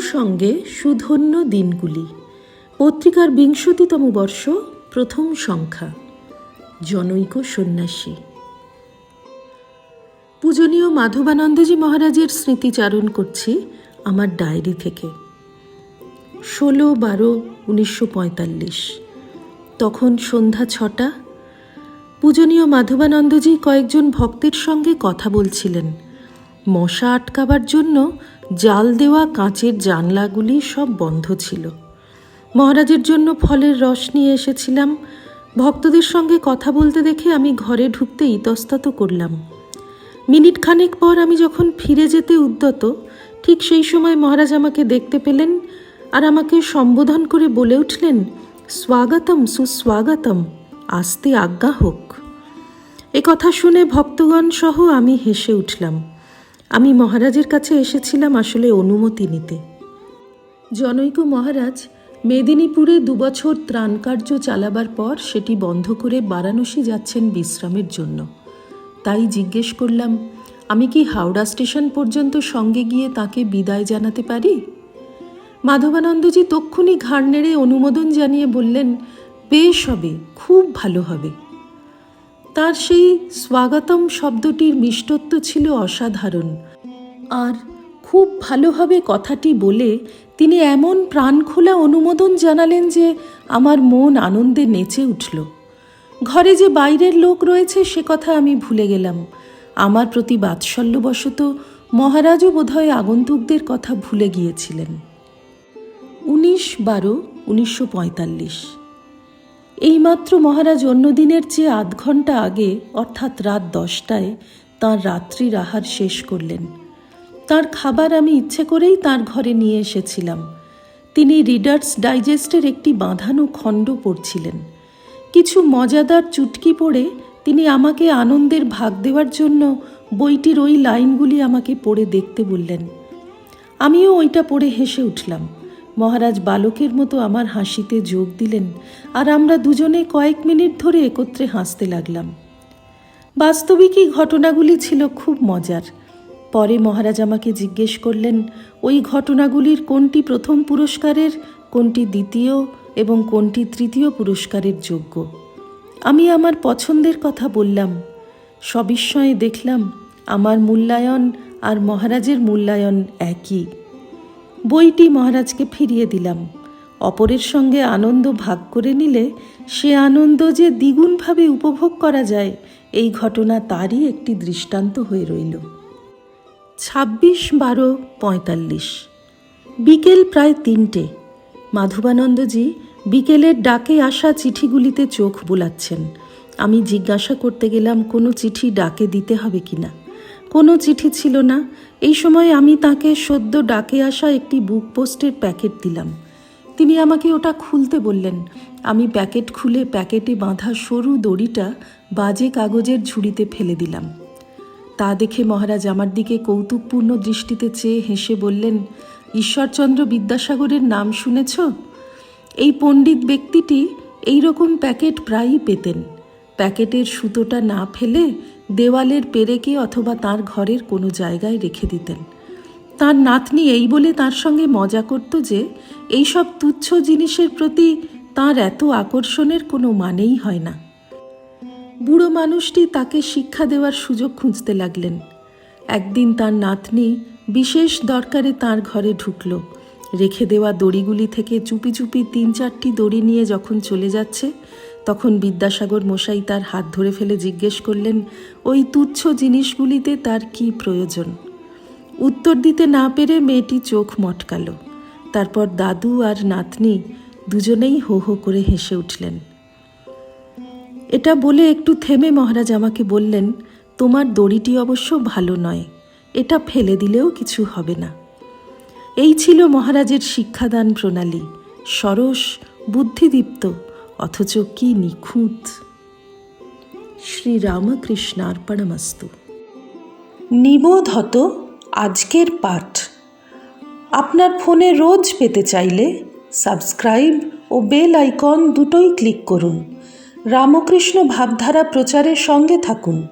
সঙ্গে সুধন্য দিনগুলি। পত্রিকার বিংশতিতম বর্ষ, প্রথম সংখ্যা। জনৈক সন্ন্যাসী। পূজনীয় মাধবানন্দজি মহারাজের স্মৃতিচারণ করছি আমার ডায়েরি থেকে। ষোলো বারো উনিশশো তখন সন্ধ্যা ছটা। পূজনীয় মাধবানন্দজি কয়েকজন ভক্তের সঙ্গে কথা বলছিলেন। মশা আটকাবার জন্য জাল দেওয়া কাঁচের জানলাগুলি সব বন্ধ ছিল। মহারাজের জন্য ফলের রস নিয়ে এসেছিলাম। ভক্তদের সঙ্গে কথা বলতে দেখে আমি ঘরে ঢুকতে ইতস্তত করলাম। মিনিট খানেক পর আমি যখন ফিরে যেতে উদ্যত, ঠিক সেই সময় মহারাজ আমাকে দেখতে পেলেন আর আমাকে সম্বোধন করে বলে উঠলেন, স্বাগতম সুস্বাগতম, আসতে আজ্ঞা হোক। এ কথা শুনে ভক্তগণ সহ আমি হেসে উঠলাম। আমি মহারাজের কাছে এসেছিলাম আসলে অনুমতি নিতে। জনৈক মহারাজ মেদিনীপুরে দুবছর ত্রাণ কার্য চালাবার পর সেটি বন্ধ করে বারাণসী যাচ্ছেন বিশ্রামের জন্য। তাই জিজ্ঞেস করলাম, আমি কি হাওড়া স্টেশন পর্যন্ত সঙ্গে গিয়ে তাকে বিদায় জানাতে পারি? মাধবানন্দজি তক্ষুনি ঘাড় নেড়ে অনুমোদন জানিয়ে বললেন, বেশ হবে, খুব ভালো হবে। তার সেই স্বাগতম শব্দটির মিষ্টত্ব ছিল অসাধারণ। আর খুব ভালোভাবে কথাটি বলে তিনি এমন প্রাণখোলা অনুমোদন জানালেন যে আমার মন আনন্দে নেচে উঠল। ঘরে যে বাইরের লোক রয়েছে সে কথা আমি ভুলে গেলাম। আমার প্রতি বাৎসল্যবশত মহারাজও বোধহয় আগন্তুকদের কথা ভুলে গিয়েছিলেন। উনিশ বারো, উনিশশো পঁয়তাল্লিশ। এইমাত্র মহারাজ অন্যদিনের চেয়ে আধ ঘণ্টা আগে, অর্থাৎ রাত দশটায়, তাঁর রাত্রির আহার শেষ করলেন। তার খাবার আমি ইচ্ছে করেই তার ঘরে নিয়ে এসেছিলাম। তিনি রিডার্স ডাইজেস্টের একটি বাঁধানো খণ্ড পড়ছিলেন। কিছু মজাদার চুটকি পড়ে তিনি আমাকে আনন্দের ভাগ দেওয়ার জন্য বইটির ওই লাইনগুলি আমাকে পড়ে দেখতে বললেন। আমিও ওইটা পড়ে হেসে উঠলাম। মহারাজ বালকের মতো আমার হাসিতে যোগ দিলেন, আর আমরা দুজনে কয়েক মিনিট ধরে একত্রে হাসতে লাগলাম। বাস্তবিকই ঘটনাগুলি ছিল খুব মজার। পরে মহারাজ আমাকে জিজ্ঞেস করলেন, ওই ঘটনাগুলির কোনটি প্রথম পুরস্কারের, কোনটি দ্বিতীয় এবং কোনটি তৃতীয় পুরস্কারের যোগ্য। আমি আমার পছন্দের কথা বললাম। সবিস্ময়ে দেখলাম, আমার মূল্যায়ন আর মহারাজের মূল্যায়ন একই। বইটি মহারাজকে ফিরিয়ে দিলাম। অপরের সঙ্গে আনন্দ ভাগ করে নিলে সে আনন্দ যে দ্বিগুণভাবে উপভোগ করা যায়, এই ঘটনা তারই একটি দৃষ্টান্ত হয়ে রইল। ছাব্বিশ বারো পঁয়তাল্লিশ। বিকেল প্রায় তিনটে। মাধবানন্দজি বিকেলের ডাকে আসা চিঠিগুলিতে চোখ বোলাচ্ছেন। আমি জিজ্ঞাসা করতে গেলাম, কোনো চিঠি ডাকে দিতে হবে কিনা? কোনো চিঠি ছিল না। এই সময় আমি তাকে সদ্য ডাকে আসা একটি বুক পোস্টের প্যাকেট দিলাম। তিনি আমাকে ওটা খুলতে বললেন। আমি প্যাকেট খুলে প্যাকেটে বাঁধা সরু দড়িটা বাজে কাগজের ঝুড়িতে ফেলে দিলাম। তা দেখে মহারাজ আমার দিকে কৌতুকপূর্ণ দৃষ্টিতে চেয়ে হেসে বললেন, ঈশ্বরচন্দ্র বিদ্যাসাগরের নাম শুনেছ? এই পণ্ডিত ব্যক্তিটি এই রকম প্যাকেট প্রায়ই পেতেন। প্যাকেটের সুতোটা না ফেলে দেওয়ালের পেরেকে অথবা তার ঘরের কোনো জায়গায় রেখে দিতেন। তার নাতনি এই বলে তার সঙ্গে মজা করত যে, এইসব তুচ্ছ জিনিসের প্রতি তার এত আকর্ষণের কোনো মানেই হয় না। বুড়ো মানুষটি তাকে শিক্ষা দেওয়ার সুযোগ খুঁজতে লাগলেন। একদিন তার নাতনি বিশেষ দরকারে তার ঘরে ঢুকল। রেখে দেওয়া দড়িগুলি থেকে চুপি চুপি তিন চারটি দড়ি নিয়ে যখন চলে যাচ্ছে তখন বিদ্যাসাগর মশাই তার হাত ধরে ফেলে জিজ্ঞেস করলেন, ওই তুচ্ছ জিনিসগুলিতে তার কি প্রয়োজন? উত্তর দিতে না পেরে মেয়েটি চোখ মটকাল। তারপর দাদু আর নাতনি দুজনেই হো হো করে হেসে উঠলেন। এটা বলে একটু থেমে মহারাজ আমাকে বললেন, তোমার দড়িটি অবশ্য ভালো নয়, এটা ফেলে দিলেও কিছু হবে না। এই ছিল মহারাজের শিক্ষাদান প্রণালী, সরস, বুদ্ধিদীপ্ত অথচ কি নিখুঁত? শ্রীরামকৃষ্ণার্পণমস্তু। নিবোধ নিবোধত আজকের পাঠ। আপনার ফোনে রোজ পেতে চাইলে সাবস্ক্রাইব ও বেল আইকন দুটোই ক্লিক করুন। রামকৃষ্ণ ভাবধারা প্রচারের সঙ্গে থাকুন।